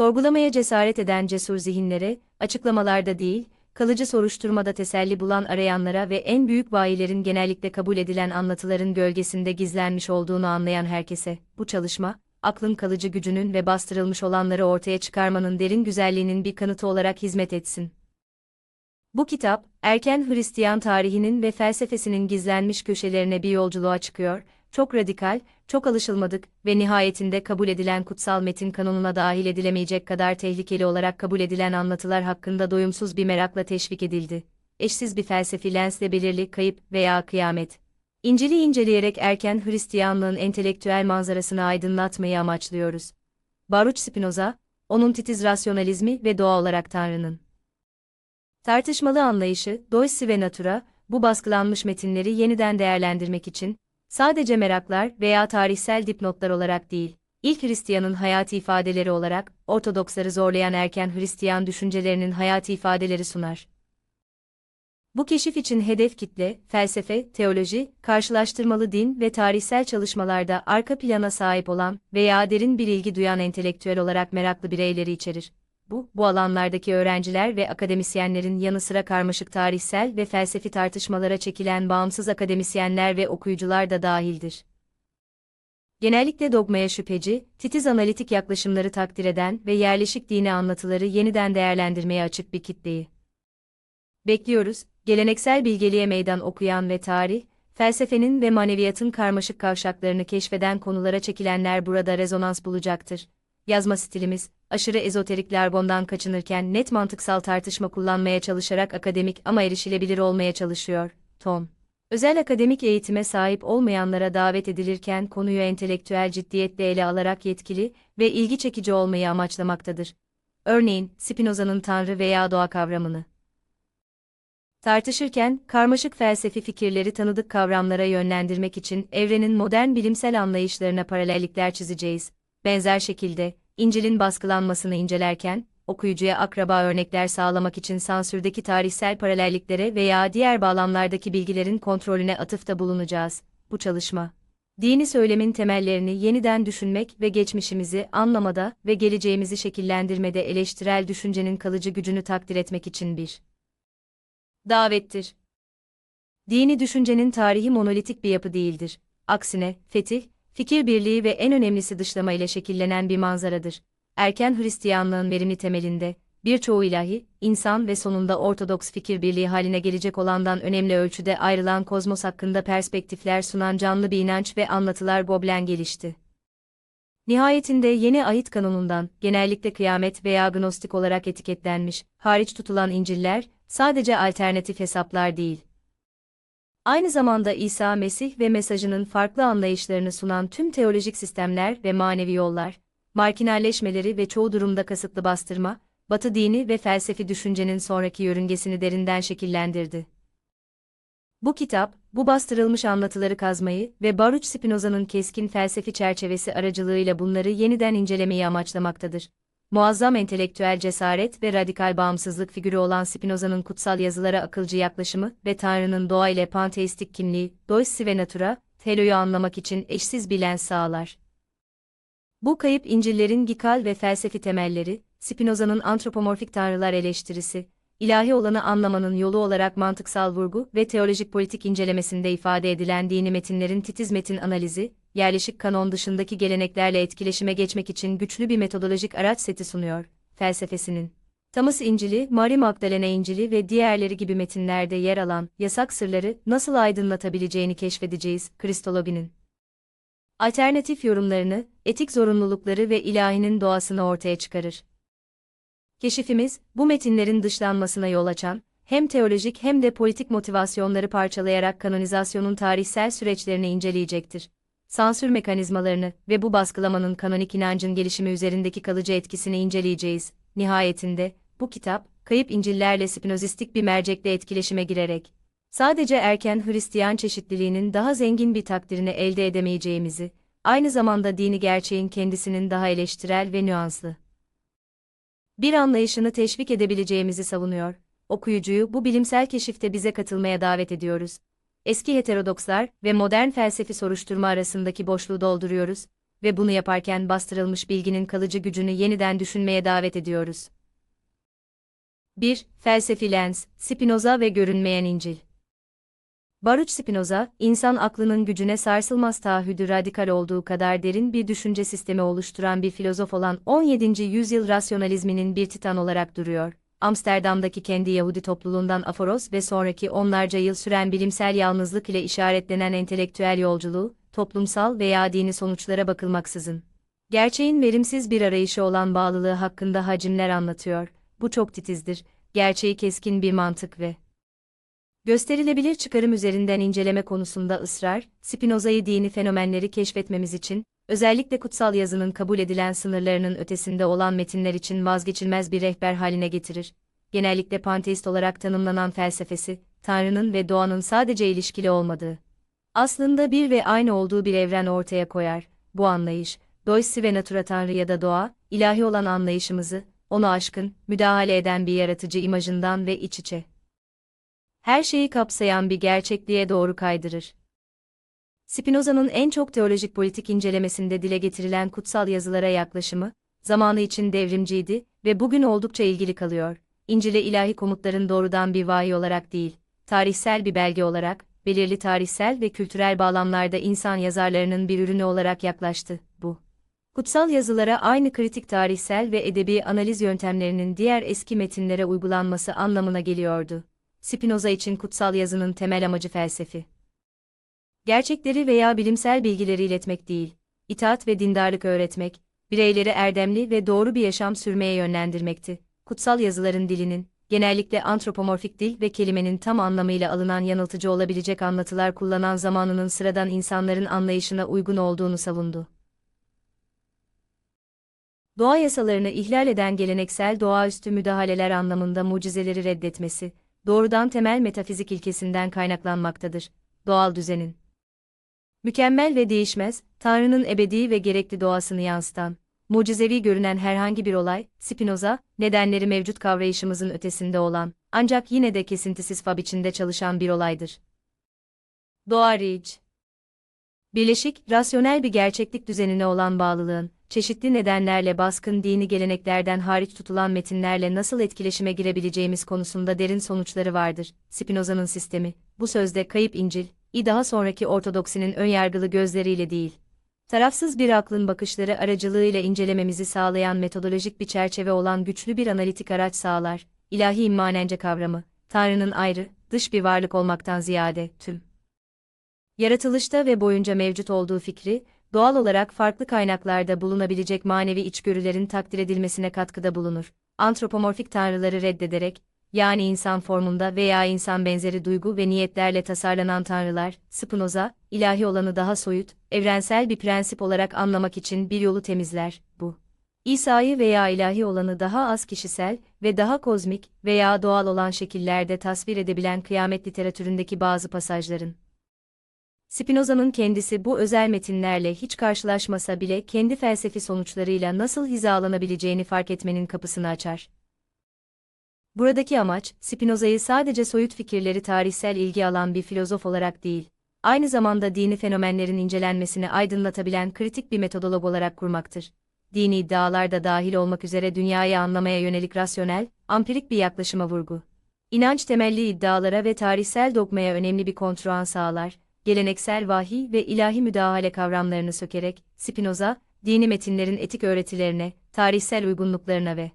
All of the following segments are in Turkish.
sorgulamaya cesaret eden cesur zihinlere, açıklamalarda değil, kalıcı soruşturmada teselli bulan arayanlara ve en büyük bayilerin genellikle kabul edilen anlatıların gölgesinde gizlenmiş olduğunu anlayan herkese, bu çalışma, aklın kalıcı gücünün ve bastırılmış olanları ortaya çıkarmanın derin güzelliğinin bir kanıtı olarak hizmet etsin. Bu kitap, erken Hristiyan tarihinin ve felsefesinin gizlenmiş köşelerine bir yolculuğa çıkıyor, çok radikal, çok alışılmadık ve nihayetinde kabul edilen kutsal metin kanonuna dahil edilemeyecek kadar tehlikeli olarak kabul edilen anlatılar hakkında doyumsuz bir merakla teşvik edildi. Eşsiz bir felsefi lensle belirli kayıp veya kıyamet. İncil'i inceleyerek erken Hristiyanlığın entelektüel manzarasını aydınlatmayı amaçlıyoruz. Baruch Spinoza, onun titiz rasyonalizmi ve doğa olarak Tanrı'nın tartışmalı anlayışı, Doissi ve Natura, bu baskılanmış metinleri yeniden değerlendirmek için, sadece meraklar veya tarihsel dipnotlar olarak değil, ilk Hristiyanın hayati ifadeleri olarak, Ortodoksları zorlayan erken Hristiyan düşüncelerinin hayati ifadeleri sunar. Bu keşif için hedef kitle, felsefe, teoloji, karşılaştırmalı din ve tarihsel çalışmalarda arka plana sahip olan veya derin bir ilgi duyan entelektüel olarak meraklı bireyleri içerir. Bu, bu alanlardaki öğrenciler ve akademisyenlerin yanı sıra karmaşık tarihsel ve felsefi tartışmalara çekilen bağımsız akademisyenler ve okuyucular da dahildir. Genellikle dogmaya şüpheci, titiz analitik yaklaşımları takdir eden ve yerleşik dini anlatıları yeniden değerlendirmeye açık bir kitleyi. Bekliyoruz, geleneksel bilgeliğe meydan okuyan ve tarih, felsefenin ve maneviyatın karmaşık kavşaklarını keşfeden konulara çekilenler burada rezonans bulacaktır. Yazma stilimiz, aşırı ezoterik largondan kaçınırken net mantıksal tartışma kullanmaya çalışarak akademik ama erişilebilir olmaya çalışıyor. Tom. Özel akademik eğitime sahip olmayanlara davet edilirken konuyu entelektüel ciddiyetle ele alarak yetkili ve ilgi çekici olmayı amaçlamaktadır. Örneğin, Spinoza'nın Tanrı veya doğa kavramını tartışırken, karmaşık felsefi fikirleri tanıdık kavramlara yönlendirmek için evrenin modern bilimsel anlayışlarına paralellikler çizeceğiz. Benzer şekilde, İncil'in baskılanmasını incelerken, okuyucuya akraba örnekler sağlamak için sansürdeki tarihsel paralelliklere veya diğer bağlamlardaki bilgilerin kontrolüne atıfta bulunacağız. Bu çalışma, dini söylemin temellerini yeniden düşünmek ve geçmişimizi anlamada ve geleceğimizi şekillendirmede eleştirel düşüncenin kalıcı gücünü takdir etmek için bir davettir. Dini düşüncenin tarihi monolitik bir yapı değildir. Aksine, fetih, fikir birliği ve en önemlisi dışlama ile şekillenen bir manzaradır. Erken Hristiyanlığın verimli temelinde, birçoğu ilahi, insan ve sonunda Ortodoks fikir birliği haline gelecek olandan önemli ölçüde ayrılan kozmos hakkında perspektifler sunan canlı bir inanç ve anlatılar Goblen gelişti. Nihayetinde yeni ahit kanonundan, genellikle kıyamet veya agnostik olarak etiketlenmiş, hariç tutulan İncil'ler, sadece alternatif hesaplar değil, Aynı zamanda İsa Mesih ve mesajının farklı anlayışlarını sunan tüm teolojik sistemler ve manevi yollar, markinalleşmeleri ve çoğu durumda kasıtlı bastırma, Batı dini ve felsefi düşüncenin sonraki yörüngesini derinden şekillendirdi. Bu kitap, bu bastırılmış anlatıları kazmayı ve Baruch Spinoza'nın keskin felsefi çerçevesi aracılığıyla bunları yeniden incelemeyi amaçlamaktadır muazzam entelektüel cesaret ve radikal bağımsızlık figürü olan Spinoza'nın kutsal yazılara akılcı yaklaşımı ve Tanrı'nın doğa ile panteistik kimliği, Doissi ve Natura, Telo'yu anlamak için eşsiz bir lens sağlar. Bu kayıp İncil'lerin gikal ve felsefi temelleri, Spinoza'nın antropomorfik tanrılar eleştirisi, ilahi olanı anlamanın yolu olarak mantıksal vurgu ve teolojik politik incelemesinde ifade edilen dini metinlerin titiz metin analizi, yerleşik kanon dışındaki geleneklerle etkileşime geçmek için güçlü bir metodolojik araç seti sunuyor, felsefesinin. Thomas İncil'i, Mary Magdalene İncil'i ve diğerleri gibi metinlerde yer alan yasak sırları nasıl aydınlatabileceğini keşfedeceğiz, Kristologi'nin. Alternatif yorumlarını, etik zorunlulukları ve ilahinin doğasını ortaya çıkarır. Keşifimiz, bu metinlerin dışlanmasına yol açan, hem teolojik hem de politik motivasyonları parçalayarak kanonizasyonun tarihsel süreçlerini inceleyecektir. Sansür mekanizmalarını ve bu baskılamanın kanonik inancın gelişimi üzerindeki kalıcı etkisini inceleyeceğiz. Nihayetinde, bu kitap, kayıp İncil'lerle spinozistik bir mercekle etkileşime girerek, sadece erken Hristiyan çeşitliliğinin daha zengin bir takdirini elde edemeyeceğimizi, aynı zamanda dini gerçeğin kendisinin daha eleştirel ve nüanslı bir anlayışını teşvik edebileceğimizi savunuyor. Okuyucuyu bu bilimsel keşifte bize katılmaya davet ediyoruz. Eski heterodokslar ve modern felsefi soruşturma arasındaki boşluğu dolduruyoruz. ve bunu yaparken bastırılmış bilginin kalıcı gücünü yeniden düşünmeye davet ediyoruz. 1. Felsefi lens, Spinoza ve görünmeyen İncil. Baruch Spinoza, insan aklının gücüne sarsılmaz taahhüdü radikal olduğu kadar derin bir düşünce sistemi oluşturan bir filozof olan 17. yüzyıl rasyonalizminin bir titan olarak duruyor. Amsterdam'daki kendi Yahudi topluluğundan aforoz ve sonraki onlarca yıl süren bilimsel yalnızlık ile işaretlenen entelektüel yolculuğu, toplumsal veya dini sonuçlara bakılmaksızın. Gerçeğin verimsiz bir arayışı olan bağlılığı hakkında hacimler anlatıyor. Bu çok titizdir, gerçeği keskin bir mantık ve gösterilebilir çıkarım üzerinden inceleme konusunda ısrar, Spinoza'yı dini fenomenleri keşfetmemiz için, özellikle kutsal yazının kabul edilen sınırlarının ötesinde olan metinler için vazgeçilmez bir rehber haline getirir. Genellikle panteist olarak tanımlanan felsefesi, Tanrı'nın ve doğanın sadece ilişkili olmadığı, aslında bir ve aynı olduğu bir evren ortaya koyar. Bu anlayış, Doysi ve Natura Tanrı ya da doğa, ilahi olan anlayışımızı, onu aşkın, müdahale eden bir yaratıcı imajından ve iç içe. Her şeyi kapsayan bir gerçekliğe doğru kaydırır. Spinoza'nın en çok teolojik politik incelemesinde dile getirilen kutsal yazılara yaklaşımı, zamanı için devrimciydi ve bugün oldukça ilgili kalıyor. İncil'e ilahi komutların doğrudan bir vahiy olarak değil, tarihsel bir belge olarak, belirli tarihsel ve kültürel bağlamlarda insan yazarlarının bir ürünü olarak yaklaştı, bu. Kutsal yazılara aynı kritik tarihsel ve edebi analiz yöntemlerinin diğer eski metinlere uygulanması anlamına geliyordu. Spinoza için kutsal yazının temel amacı felsefi. Gerçekleri veya bilimsel bilgileri iletmek değil, itaat ve dindarlık öğretmek, bireyleri erdemli ve doğru bir yaşam sürmeye yönlendirmekti. Kutsal yazıların dilinin, genellikle antropomorfik dil ve kelimenin tam anlamıyla alınan yanıltıcı olabilecek anlatılar kullanan zamanının sıradan insanların anlayışına uygun olduğunu savundu. Doğa yasalarını ihlal eden geleneksel doğaüstü müdahaleler anlamında mucizeleri reddetmesi, doğrudan temel metafizik ilkesinden kaynaklanmaktadır. Doğal düzenin mükemmel ve değişmez, Tanrı'nın ebedi ve gerekli doğasını yansıtan, mucizevi görünen herhangi bir olay, Spinoza, nedenleri mevcut kavrayışımızın ötesinde olan, ancak yine de kesintisiz fab içinde çalışan bir olaydır. Doğa Ridge Birleşik, rasyonel bir gerçeklik düzenine olan bağlılığın, çeşitli nedenlerle baskın dini geleneklerden hariç tutulan metinlerle nasıl etkileşime girebileceğimiz konusunda derin sonuçları vardır. Spinoza'nın sistemi, bu sözde kayıp İncil, i daha sonraki ortodoksinin önyargılı gözleriyle değil, tarafsız bir aklın bakışları aracılığıyla incelememizi sağlayan metodolojik bir çerçeve olan güçlü bir analitik araç sağlar, ilahi immanence kavramı, Tanrı'nın ayrı, dış bir varlık olmaktan ziyade, tüm yaratılışta ve boyunca mevcut olduğu fikri, doğal olarak farklı kaynaklarda bulunabilecek manevi içgörülerin takdir edilmesine katkıda bulunur. Antropomorfik tanrıları reddederek, yani insan formunda veya insan benzeri duygu ve niyetlerle tasarlanan tanrılar, Spinoza, ilahi olanı daha soyut, evrensel bir prensip olarak anlamak için bir yolu temizler, bu. İsa'yı veya ilahi olanı daha az kişisel ve daha kozmik veya doğal olan şekillerde tasvir edebilen kıyamet literatüründeki bazı pasajların, Spinoza'nın kendisi bu özel metinlerle hiç karşılaşmasa bile kendi felsefi sonuçlarıyla nasıl hizalanabileceğini fark etmenin kapısını açar. Buradaki amaç, Spinoza'yı sadece soyut fikirleri tarihsel ilgi alan bir filozof olarak değil, aynı zamanda dini fenomenlerin incelenmesini aydınlatabilen kritik bir metodolog olarak kurmaktır. Dini iddialar da dahil olmak üzere dünyayı anlamaya yönelik rasyonel, ampirik bir yaklaşıma vurgu. İnanç temelli iddialara ve tarihsel dogmaya önemli bir kontrol sağlar, geleneksel vahiy ve ilahi müdahale kavramlarını sökerek, Spinoza, dini metinlerin etik öğretilerine, tarihsel uygunluklarına ve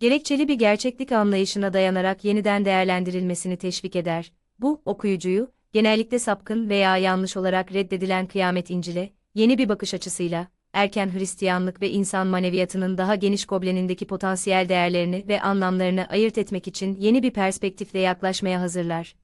gerekçeli bir gerçeklik anlayışına dayanarak yeniden değerlendirilmesini teşvik eder. Bu, okuyucuyu, genellikle sapkın veya yanlış olarak reddedilen kıyamet İncil'e, yeni bir bakış açısıyla, erken Hristiyanlık ve insan maneviyatının daha geniş goblenindeki potansiyel değerlerini ve anlamlarını ayırt etmek için yeni bir perspektifle yaklaşmaya hazırlar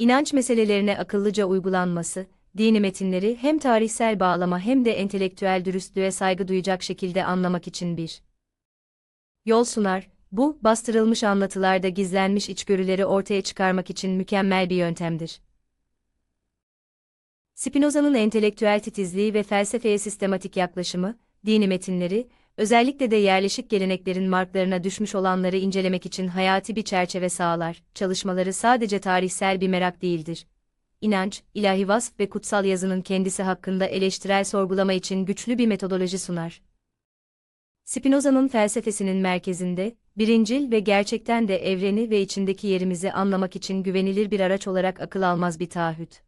inanç meselelerine akıllıca uygulanması, dini metinleri hem tarihsel bağlama hem de entelektüel dürüstlüğe saygı duyacak şekilde anlamak için bir yol sunar. Bu, bastırılmış anlatılarda gizlenmiş içgörüleri ortaya çıkarmak için mükemmel bir yöntemdir. Spinoza'nın entelektüel titizliği ve felsefeye sistematik yaklaşımı, dini metinleri, özellikle de yerleşik geleneklerin marklarına düşmüş olanları incelemek için hayati bir çerçeve sağlar. Çalışmaları sadece tarihsel bir merak değildir. inanç, ilahi vasf ve kutsal yazının kendisi hakkında eleştirel sorgulama için güçlü bir metodoloji sunar. Spinoza'nın felsefesinin merkezinde, birincil ve gerçekten de evreni ve içindeki yerimizi anlamak için güvenilir bir araç olarak akıl almaz bir taahhüt.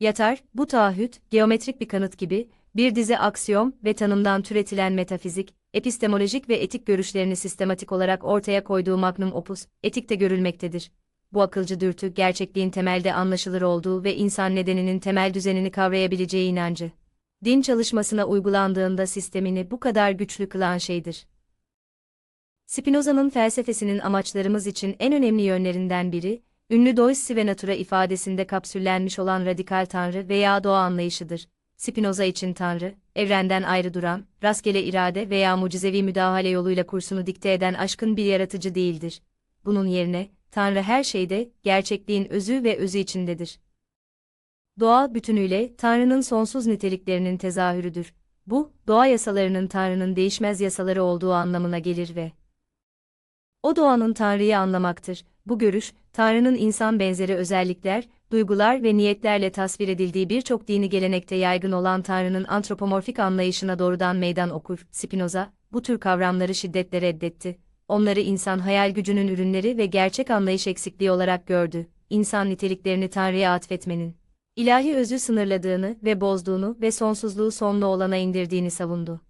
Yatar, bu taahhüt, geometrik bir kanıt gibi, bir dizi aksiyom ve tanımdan türetilen metafizik, epistemolojik ve etik görüşlerini sistematik olarak ortaya koyduğu magnum opus, etikte görülmektedir. Bu akılcı dürtü, gerçekliğin temelde anlaşılır olduğu ve insan nedeninin temel düzenini kavrayabileceği inancı. Din çalışmasına uygulandığında sistemini bu kadar güçlü kılan şeydir. Spinoza'nın felsefesinin amaçlarımız için en önemli yönlerinden biri, ünlü Deus Sive Natura ifadesinde kapsüllenmiş olan radikal tanrı veya doğa anlayışıdır. Spinoza için tanrı, evrenden ayrı duran, rastgele irade veya mucizevi müdahale yoluyla kursunu dikte eden aşkın bir yaratıcı değildir. Bunun yerine, tanrı her şeyde, gerçekliğin özü ve özü içindedir. Doğa bütünüyle Tanrı'nın sonsuz niteliklerinin tezahürüdür. Bu, doğa yasalarının Tanrı'nın değişmez yasaları olduğu anlamına gelir ve o doğanın Tanrı'yı anlamaktır. Bu görüş, Tanrı'nın insan benzeri özellikler, duygular ve niyetlerle tasvir edildiği birçok dini gelenekte yaygın olan Tanrı'nın antropomorfik anlayışına doğrudan meydan okur. Spinoza, bu tür kavramları şiddetle reddetti. Onları insan hayal gücünün ürünleri ve gerçek anlayış eksikliği olarak gördü. İnsan niteliklerini Tanrı'ya atfetmenin ilahi özü sınırladığını ve bozduğunu ve sonsuzluğu sonlu olana indirdiğini savundu.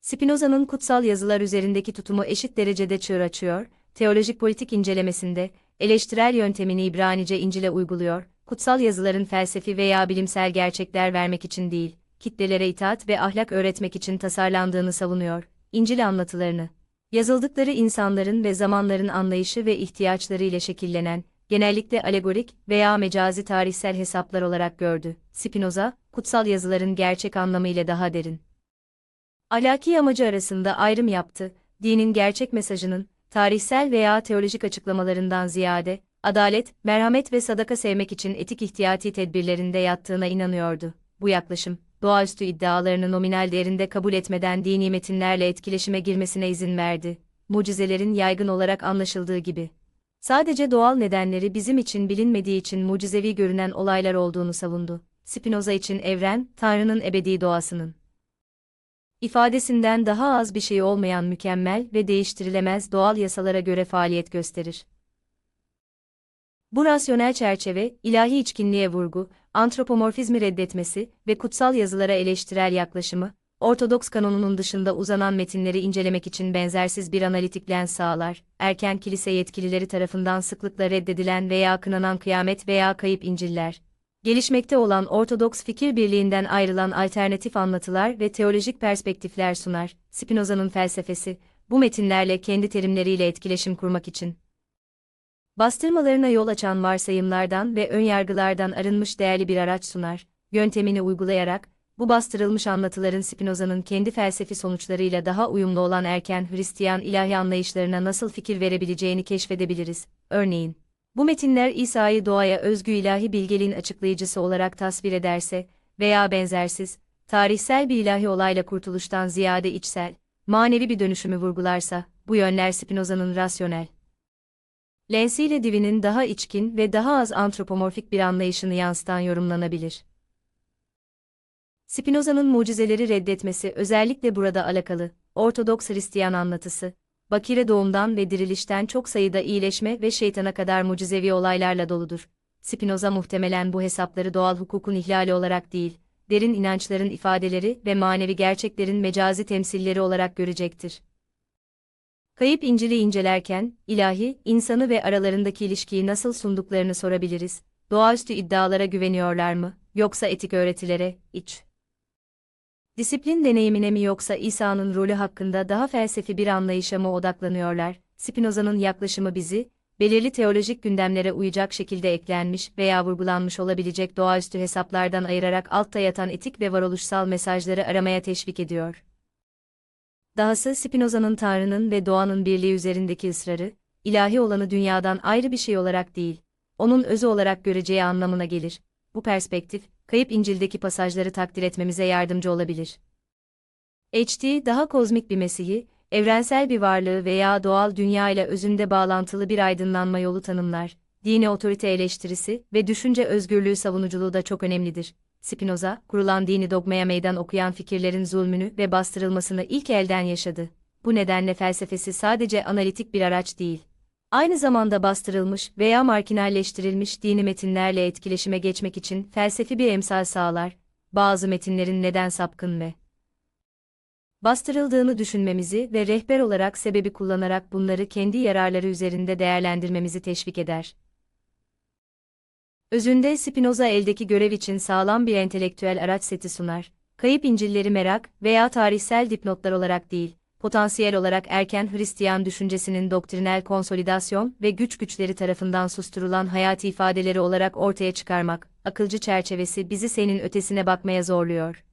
Spinoza'nın kutsal yazılar üzerindeki tutumu eşit derecede çığır açıyor, teolojik politik incelemesinde, eleştirel yöntemini İbranice İncil'e uyguluyor, kutsal yazıların felsefi veya bilimsel gerçekler vermek için değil, kitlelere itaat ve ahlak öğretmek için tasarlandığını savunuyor, İncil anlatılarını. Yazıldıkları insanların ve zamanların anlayışı ve ihtiyaçları ile şekillenen, genellikle alegorik veya mecazi tarihsel hesaplar olarak gördü. Spinoza, kutsal yazıların gerçek anlamıyla daha derin. Alaki amacı arasında ayrım yaptı, dinin gerçek mesajının, tarihsel veya teolojik açıklamalarından ziyade, adalet, merhamet ve sadaka sevmek için etik ihtiyati tedbirlerinde yattığına inanıyordu. Bu yaklaşım, doğaüstü iddialarını nominal değerinde kabul etmeden dini metinlerle etkileşime girmesine izin verdi. Mucizelerin yaygın olarak anlaşıldığı gibi. Sadece doğal nedenleri bizim için bilinmediği için mucizevi görünen olaylar olduğunu savundu. Spinoza için evren, Tanrı'nın ebedi doğasının ifadesinden daha az bir şey olmayan mükemmel ve değiştirilemez doğal yasalara göre faaliyet gösterir. Bu rasyonel çerçeve, ilahi içkinliğe vurgu, antropomorfizmi reddetmesi ve kutsal yazılara eleştirel yaklaşımı, Ortodoks kanonunun dışında uzanan metinleri incelemek için benzersiz bir analitik lens sağlar, erken kilise yetkilileri tarafından sıklıkla reddedilen veya kınanan kıyamet veya kayıp inciller, gelişmekte olan Ortodoks fikir birliğinden ayrılan alternatif anlatılar ve teolojik perspektifler sunar. Spinoza'nın felsefesi, bu metinlerle kendi terimleriyle etkileşim kurmak için bastırmalarına yol açan varsayımlardan ve önyargılardan arınmış değerli bir araç sunar. Yöntemini uygulayarak, bu bastırılmış anlatıların Spinoza'nın kendi felsefi sonuçlarıyla daha uyumlu olan erken Hristiyan ilahi anlayışlarına nasıl fikir verebileceğini keşfedebiliriz. Örneğin, bu metinler İsa'yı doğaya özgü ilahi bilgeliğin açıklayıcısı olarak tasvir ederse veya benzersiz, tarihsel bir ilahi olayla kurtuluştan ziyade içsel, manevi bir dönüşümü vurgularsa, bu yönler Spinoza'nın rasyonel. Lensiyle divinin daha içkin ve daha az antropomorfik bir anlayışını yansıtan yorumlanabilir. Spinoza'nın mucizeleri reddetmesi özellikle burada alakalı, Ortodoks Hristiyan anlatısı, bakire doğumdan ve dirilişten çok sayıda iyileşme ve şeytana kadar mucizevi olaylarla doludur. Spinoza muhtemelen bu hesapları doğal hukukun ihlali olarak değil, derin inançların ifadeleri ve manevi gerçeklerin mecazi temsilleri olarak görecektir. Kayıp İncil'i incelerken, ilahi, insanı ve aralarındaki ilişkiyi nasıl sunduklarını sorabiliriz. Doğaüstü iddialara güveniyorlar mı, yoksa etik öğretilere, iç Disiplin deneyimine mi yoksa İsa'nın rolü hakkında daha felsefi bir anlayışa mı odaklanıyorlar? Spinoza'nın yaklaşımı bizi, belirli teolojik gündemlere uyacak şekilde eklenmiş veya vurgulanmış olabilecek doğaüstü hesaplardan ayırarak altta yatan etik ve varoluşsal mesajları aramaya teşvik ediyor. Dahası Spinoza'nın Tanrı'nın ve doğanın birliği üzerindeki ısrarı, ilahi olanı dünyadan ayrı bir şey olarak değil, onun özü olarak göreceği anlamına gelir. Bu perspektif, kayıp İncil'deki pasajları takdir etmemize yardımcı olabilir. HD daha kozmik bir Mesih'i, evrensel bir varlığı veya doğal dünya ile özünde bağlantılı bir aydınlanma yolu tanımlar. dini otorite eleştirisi ve düşünce özgürlüğü savunuculuğu da çok önemlidir. Spinoza, kurulan dini dogmaya meydan okuyan fikirlerin zulmünü ve bastırılmasını ilk elden yaşadı. Bu nedenle felsefesi sadece analitik bir araç değil. Aynı zamanda bastırılmış veya marginalleştirilmiş dini metinlerle etkileşime geçmek için felsefi bir emsal sağlar. Bazı metinlerin neden sapkın ve bastırıldığını düşünmemizi ve rehber olarak sebebi kullanarak bunları kendi yararları üzerinde değerlendirmemizi teşvik eder. Özünde Spinoza eldeki görev için sağlam bir entelektüel araç seti sunar. Kayıp İncil'leri merak veya tarihsel dipnotlar olarak değil, potansiyel olarak erken Hristiyan düşüncesinin doktrinel konsolidasyon ve güç güçleri tarafından susturulan hayati ifadeleri olarak ortaya çıkarmak, akılcı çerçevesi bizi senin ötesine bakmaya zorluyor.